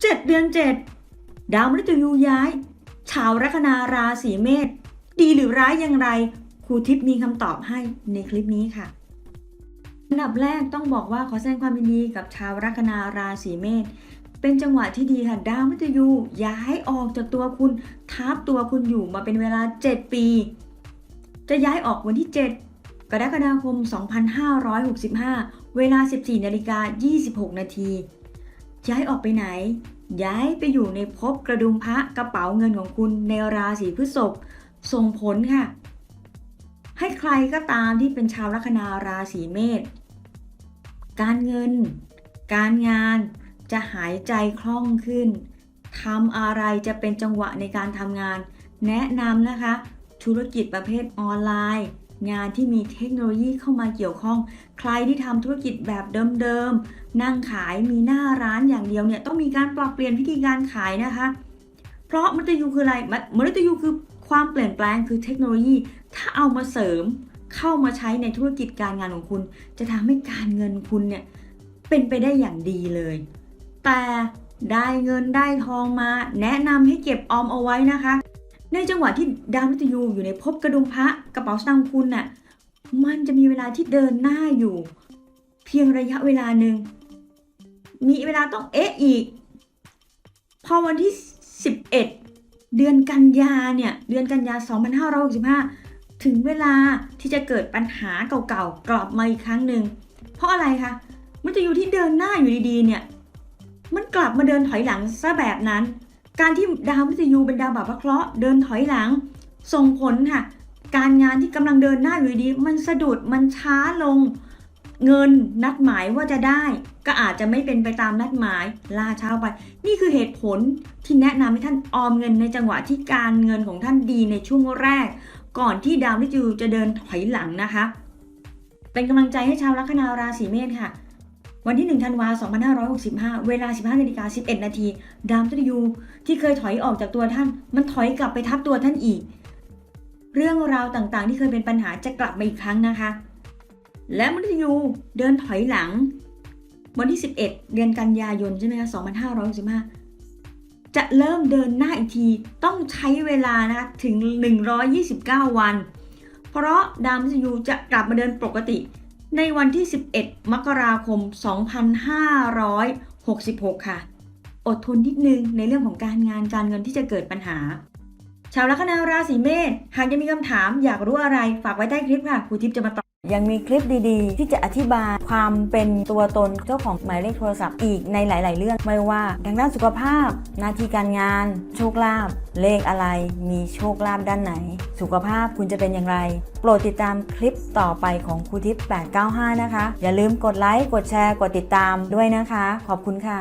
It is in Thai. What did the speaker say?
7 เดือน 7 ดาวมฤตยูย้าย ชาวลัคนาราศีเมษดีหรือร้ายอย่างไร ครูทิพย์มีคำตอบให้ในคลิปนี้ค่ะอันดับแรกต้องบอกว่าขอแสดงความยินดีกับชาวลัคนาราศีเมษเป็นจังหวะที่ดีค่ะ ดาวมฤตยูย้ายออกจากตัวคุณทับตัวคุณอยู่มาเป็นเวลา 7 ปี จะย้ายออกวันที่ 7 กรกฎาคม 2565 เวลา 14นาฬิกา26 นาที ย้ายออกไปไหน ย้ายไปอยู่ในภพกระดุมพระกระเป๋าเงินของคุณในราศีพฤษภส่งผลค่ะ ให้ใครก็ตามที่เป็นชาวลัคนาราศีเมษการเงิน การงานจะหายใจคล่องขึ้นทำอะไรจะเป็นจังหวะในการทำงาน แนะนำนะคะ ธุรกิจประเภทออนไลน์ งานที่มีเทคโนโลยีเข้ามาเกี่ยวข้อง ใครที่ทำธุรกิจแบบเดิมๆ นั่งขายมีหน้าร้านอย่างเดียวเนี่ยต้องมีการปรับเปลี่ยนวิธีการขายนะคะ เพราะมฤตยูคืออะไรมมฤตยูคือความเปลี่ยนแปลงคือเทคโนโลยี ถ้าเอามาเสริมเข้ามาใช้ในธุรกิจการงานของคุณ จะทำให้การเงินคุณเนี่ยเป็นไปได้อย่างดีเลย แต่ได้เงินได้ทองมา แนะนำให้เก็บออมเอาไว้นะคะ ในจังหวะที่ดาวมฤตยูอยู่ในภพกระดุมพระกระเป๋าสตางค์คุณน่ะมันจะมีเวลาที่เดินหน้าอยู่ เพียงระยะเวลาหนึ่งมีเวลาต้องเอ๊ะอีก พอวันที่ 11 เดือนกันยาเนี่ยเดือนกันยา 2565 ถึงเวลาที่จะเกิดปัญหาเก่าๆกลับมาอีกครั้งหนึ่งเพราะอะไรคะมันจะอยู่ที่เดินหน้าอยู่ดีๆเนี่ยมันกลับมาเดินถอยหลังซะแบบนั้น การที่ดาวมฤตยูเป็นดาวบาปพระเคราะห์เดินถอยหลัง ส่งผลค่ะ การงานที่กำลังเดินหน้าอยู่ดี มันสะดุดมันช้าลง เงินนัดหมายว่าจะได้ ก็อาจจะไม่เป็นไปตามนัดหมายล่าช้าไป นี่คือเหตุผลที่แนะนำให้ท่านออมเงินในจังหวะที่การเงินของท่านดีในช่วงแรก ก่อนที่ดาวมฤตยูจะเดินถอยหลังนะคะ เป็นกำลังใจให้ชาวลัคนาราศีเมษค่ะ วันที่1ธันวาคม2565 เวลา 15นาฬิกา11 นาที ดามฤตยูที่เคยถอยออกจากตัวท่าน มันถอยกลับไปทับตัวท่านอีก เรื่องราวต่างๆ ที่เคยเป็นปัญหาจะกลับมาอีกครั้งนะคะ และมฤตยูเดินถอยหลัง วันที่ 11 เดือนกันยายนใช่ไหมคะ2565 จะเริ่มเดินหน้าอีกทีต้องใช้เวลานะคะถึง 129 วัน เพราะดามฤตยูจะกลับมาเดินปกติ ในวันที่ 11 มกราคม 2566 ค่ะ อดทนนิดนึงในเรื่องของการงานการเงินที่จะเกิดปัญหา ชาวลัคนาราศีเมษหากยังมีคำถามอยากรู้อะไรฝากไว้ใต้คลิปค่ะครูทิพย์จะมาตอบ ยังมีคลิปดีๆ ที่จะอธิบายความเป็นตัวตนเจ้าของหมายเลขโทรศัพท์อีกในหลาย ๆ เรื่อง ไม่ว่าทางด้านสุขภาพ หน้าที่การงาน โชคลาภเลขอะไร มีโชคลาภด้านไหน สุขภาพคุณจะเป็นอย่างไร โปรดติดตามคลิปต่อไปของครูทิพย์895 นะคะ อย่าลืมกดไลค์กดแชร์กดติดตามด้วยนะคะ ขอบคุณค่ะ